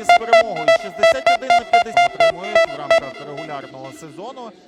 із перемогою 61 на 50 отримують в рамках регулярного сезону.